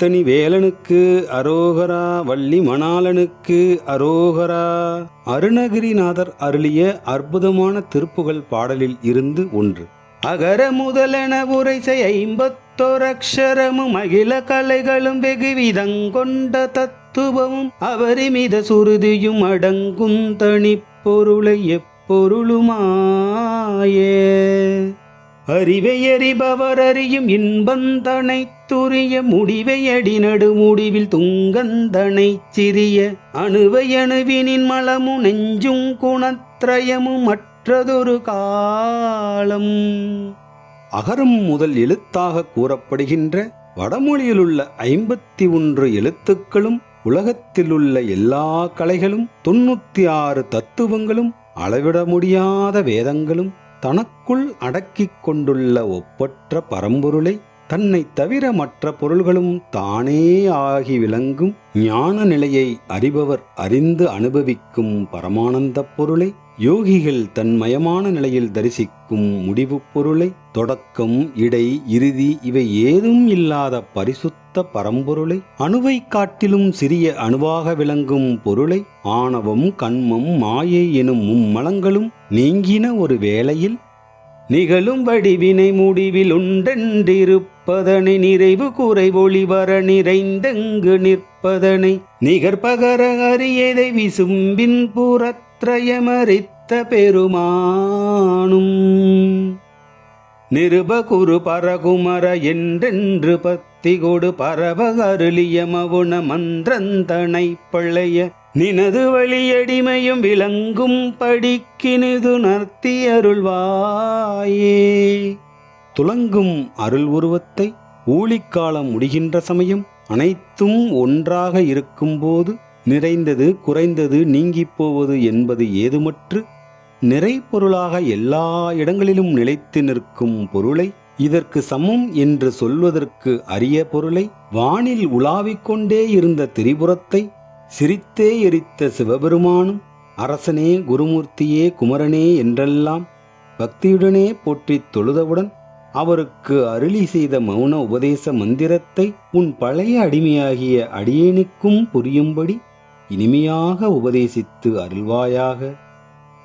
அத்தனி வேலனுக்கு அரோகரா வள்ளி மணாலனுக்கு அரோகரா. அருணகிரிநாதர் அருளிய அற்புதமான திருப்புகள் பாடலில் இருந்து ஒன்று. அகர முதலென உரைசை ஐம்பத்தோரக்ஷரமும் அகில கலைகளும் வெகுவிதங்கொண்ட தத்துவமும் அவரிமித சுருதியும் அடங்கும் தனிப்பொருளை எப்பொருளுமாயே. அறிவை அறிபவர் அறியும் இன்பந்தனை துரிய முடிவை அடிநடு முடிவில் துங்கந்தனை சிறிய அணுவை அணுவினின் மலமு நெஞ்சும் குணத்ரயமும் மற்றதொரு காலம். அகரம் முதல் எழுத்தாக கூறப்படுகின்ற வடமொழியிலுள்ள ஐம்பத்தி ஒன்று எழுத்துக்களும் உலகத்திலுள்ள எல்லா கலைகளும் தொண்ணூற்றி ஆறு தத்துவங்களும் அளவிட முடியாத வேதங்களும் தனக்குள் அடக்கிக் கொண்டுள்ள ஒப்பற்ற பரம்பொருளை தன்னை தவிர மற்ற பொருள்களும் தானே ஆகி விளங்கும் ஞான நிலையை அறிபவர் அறிந்து அனுபவிக்கும் பரமானந்தப் பொருளை. யோகிகள் தன்மயமான நிலையில் தரிசிக்கும் முடிவுப் பொருளை. தொடக்கம் இடை இறுதி இவை ஏதும் இல்லாத பரிசுத்த பரம்பொருளை. அணுவை காட்டிலும் சிறிய அணுவாக விளங்கும் பொருளை. ஆணவம் கண்மம் மாயை எனும் மும்மலங்களும் நீங்கின ஒரு வேளையில் நிகழும் வடிவினை முடிவில் உண்டென்றிருப்பதனை நிறைவு குறை ஒளிவர நிறைந்தெங்கு நிற்பதனை. நிகர்பகர அரியதை விசும்பின் புறத்ரயமறித்த பெருமானும். நிருபகுரு பரகுமர என்றென்று பத்தி கொடு பரவ அருளிய மவுன மந்திரந்தனை பழைய நினது வழியடிமையும் விளங்கும் படிக்கினிது நர்த்தி அருள்வாயே. துலங்கும் அருள் உருவத்தை ஊழிக்காலம் முடிகின்ற சமயம் அனைத்தும் ஒன்றாக இருக்கும்போது நிறைந்தது குறைந்தது நீங்கிப் போவது என்பது ஏதுமற்று? நிறை பொருளாக எல்லா இடங்களிலும் நிலைத்து நிற்கும் பொருளை இதற்கு சமம் என்று சொல்வதற்கு அரிய பொருளை வானில் உலாவிக் கொண்டே இருந்த திரிபுரத்தை சிரித்தே எரித்த சிவபெருமானும் அரசனே குருமூர்த்தியே குமரனே என்றெல்லாம் பக்தியுடனே போற்றித் தொழுதவுடன் அவருக்கு அருளி செய்த மௌன உபதேச மந்திரத்தை உன் பழைய அடிமையாகிய அடியேனுக்கும் புரியும்படி இனிமையாக உபதேசித்து அருள்வாயாக.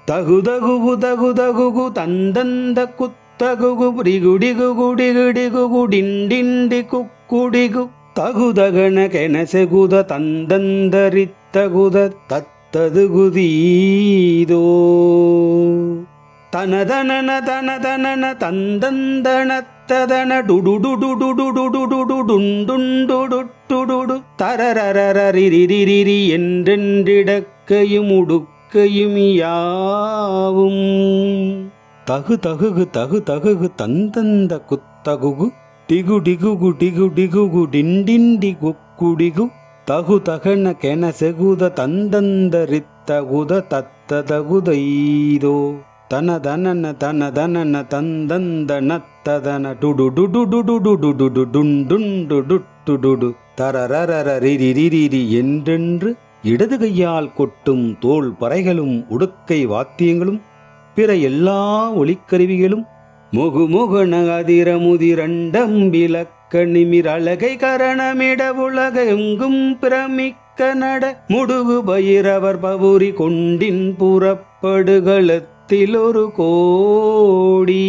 தகுதகுகு தகுதகுகு தந்தந்த குத்தகுகு புரிகுடிகு குடிகுடிகு குடிண்டிண்டி குக்குடிகு தகுதகன கெனசெகுத தந்தந்தரித்தகுத தத்ததுகுதீதோ தனதனன தனதனன தந்தந்தனத்ததன டுடுடுடுடுடுடுடுடுடுடுண்டுண்டுடுட்டுடுடு தரரரரிரிரிரி என்றென்றிடக்கையும் உடுக்கையும் யாவும் தகு தகுகு தகு தகுகு தந்தந்த குத்தகுகு டிகு டிகுகு டிகு டிகுகு டிண்டிண்டி குக்குடிகு தகு தகன கென செகுத தந்தந்தரித்தகுத தத்ததகுதைதோ தன தனன தன தனன தந்தந்த நத்ததன டுடு டுடு டுடு டுடு டுடு டுண்டுண்டு டுட்டுடுடு தரரரரிரிரிரி என்றென்று இடது கையால் கொட்டும் தோல் பறைகளும் உடுக்கை வாத்தியங்களும் பிற எல்லா ஒளிக்கருவிகளும் முகு முகுண அதிர முதிரண்டம் கரணமிட உலக எங்கும் பிரமிக்க நட முடுகு பயிரவர் பவுரி கொண்டின் புறப்படுகளத்தில் ஒரு கோடி.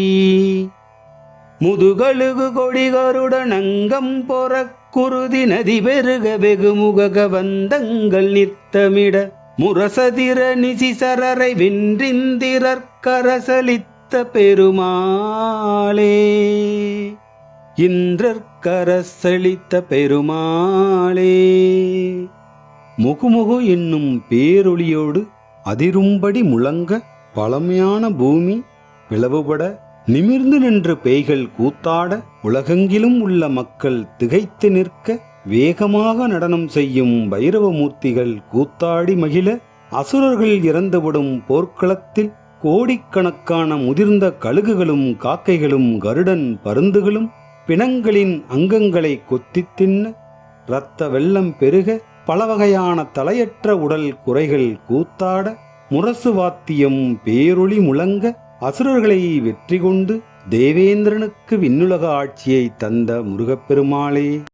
முதுகழுகு கொடிகருடன் அங்கம் பொறக்குருதி நதி பெருக வெகுமுக வந்தங்கள் நித்தமிட முரசதிர நிசிசரரை வென்றிந்திரற்கரசலித்த பெருமாளே. இன்றற்கரசளித்த பெருமாளே. முகுமுகு என்னும் பேரொளியோடு அதிரும்படி முழங்க பழமையான பூமி பிளவுபட நிமிர்ந்து நின்று பேய்கள் கூத்தாட உலகெங்கிலும் உள்ள மக்கள் திகைத்து நிற்க வேகமாக நடனம் செய்யும் பைரவமூர்த்திகள் கூத்தாடி மகிழ அசுரர்கள் இறந்துவிடும் போர்க்களத்தில் கோடிக்கணக்கான முதிர்ந்த கழுகுகளும் காக்கைகளும் கருடன் பருந்துகளும் பிணங்களின் அங்கங்களை கொத்தி தின்ன இரத்த வெள்ளம் பெருக பல வகையான தலையற்ற உடல் குறைகள் கூத்தாட முரசு வாத்தியம் பேரொளி முழங்க அசுரர்களை வெற்றி கொண்டு தேவேந்திரனுக்கு விண்ணுலக ஆட்சியை தந்த முருகப்பெருமாளே.